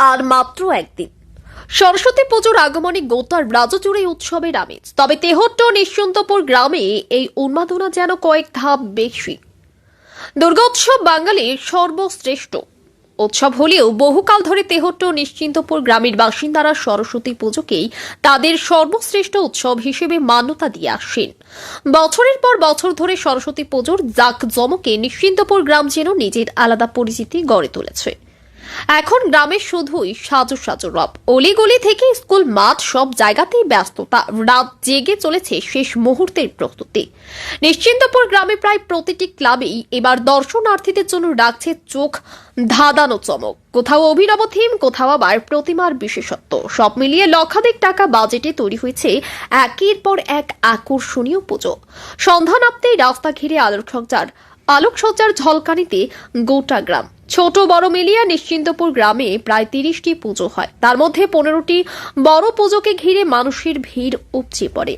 আর মাত্র একদিন। সরস্বতী পুজোর আগমনে গোতার রাজ্য জুড়ে উৎসবের আমেজ। তবে তেহট্ট নিশ্চন্তপুর গ্রামে এই উন্মাদনা যেন কয়েক ধাপ বেশি। দুর্গোৎসব বাঙালির সর্বশ্রেষ্ঠ। উৎসব হলেও বহুকাল ধরে তেহট্ট নিশ্চিন্তপুর গ্রামের বাসিন্দারা সরস্বতী পুজোকেই তাদের সর্বশ্রেষ্ঠ উৎসব হিসেবে মান্যতা দিয়ে আসেন। বছরের পর বছর ধরে সরস্বতী পুজোর জাঁকজমকে নিশ্চিন্তপুর গ্রাম যেন নিজের আলাদা পরিচিতি গড়ে তুলেছে। এখন গ্রামে শুধুই সাজো সাজো রব। অলিগলি থেকে স্কুল মাঠ সব জায়গাতেই ব্যস্ততা। রাত জেগে চলেছে শেষ মুহূর্তের প্রস্তুতি। নিশ্চিন্তপুর গ্রামে প্রায় প্রতিটি ক্লাবেই এবার দর্শনার্থীদের জন্য রাখছে চোখ ধাঁধানো চমক। কোথাও অভিনব থিম, কোথাও আবার প্রতিমার বিশেষত্ব। সব মিলিয়ে লক্ষাধিক টাকা বাজেটে তৈরি হয়েছে একের পর এক আকর্ষণীয় পুজো। সন্ধ্যা নামতেই রাস্তা ঘিরে আলোকসজ্জার আলোকসজ্জার ঝলকানিতে গোটা গ্রাম। ছোট, বড় মিলিয়ে নিশ্চিন্তপুর গ্রামে প্রায় তিরিশটি পুজো হয়। তার মধ্যে পনেরোটি বড় পুজোকে ঘিরে মানুষের ভিড় উপচে পড়ে।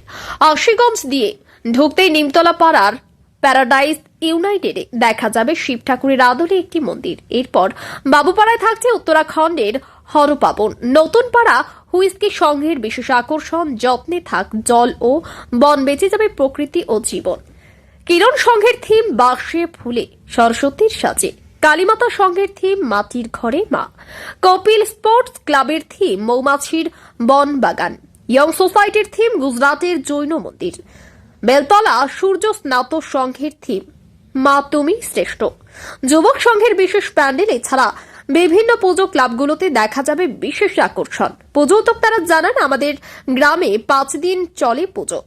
আশিগঞ্জ দিয়ে ঢুকতেই নিমতলা পাড়ার প্যারাডাইস ইউনাইটেডে দেখা যাবে শিব ঠাকুরের আদলে একটি মন্দির। এরপর বাবুপাড়ায় থাকছে উত্তরাখণ্ডের হরপাবন। নতুন পাড়া হুইস্কি সংঘের বিশেষ আকর্ষণ, যত্নে থাক, জল ও বন বেঁচে যাবে প্রকৃতি ও জীবন। কিরণ সংঘের থিম বাক্সে ফুলে, সরস্বতীর সাজে। কালীমাতা সংঘের থিম, মাটির ঘরে মা। কপিল স্পোর্টস ক্লাবের থিম, মৌমাছির বন বাগান ইয়ং সোসাইটির থিম, গুজরাটের জৈন মন্দির। বেলতলা সূর্য স্নাত সংঘের থিম, মা তুমি শ্রেষ্ঠ। যুবক সংঘের বিশেষ প্যান্ডেল, এছাড়া বিভিন্ন পুজো ক্লাবগুলোতে দেখা যাবে বিশেষ আকর্ষণ। পুজো উদ্যোক্তারা জানান, আমাদের গ্রামে পাঁচ দিন চলে পুজো।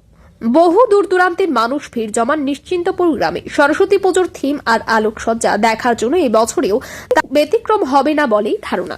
বহু দূর দূরান্তের মানুষ ভিড় জমান নিশ্চিন্তপুর গ্রামে। সরস্বতী পুজোর থিম আর আলোকসজ্জা দেখার জন্য এবছরেও ব্যতিক্রম হবে না বলেই ধারণা।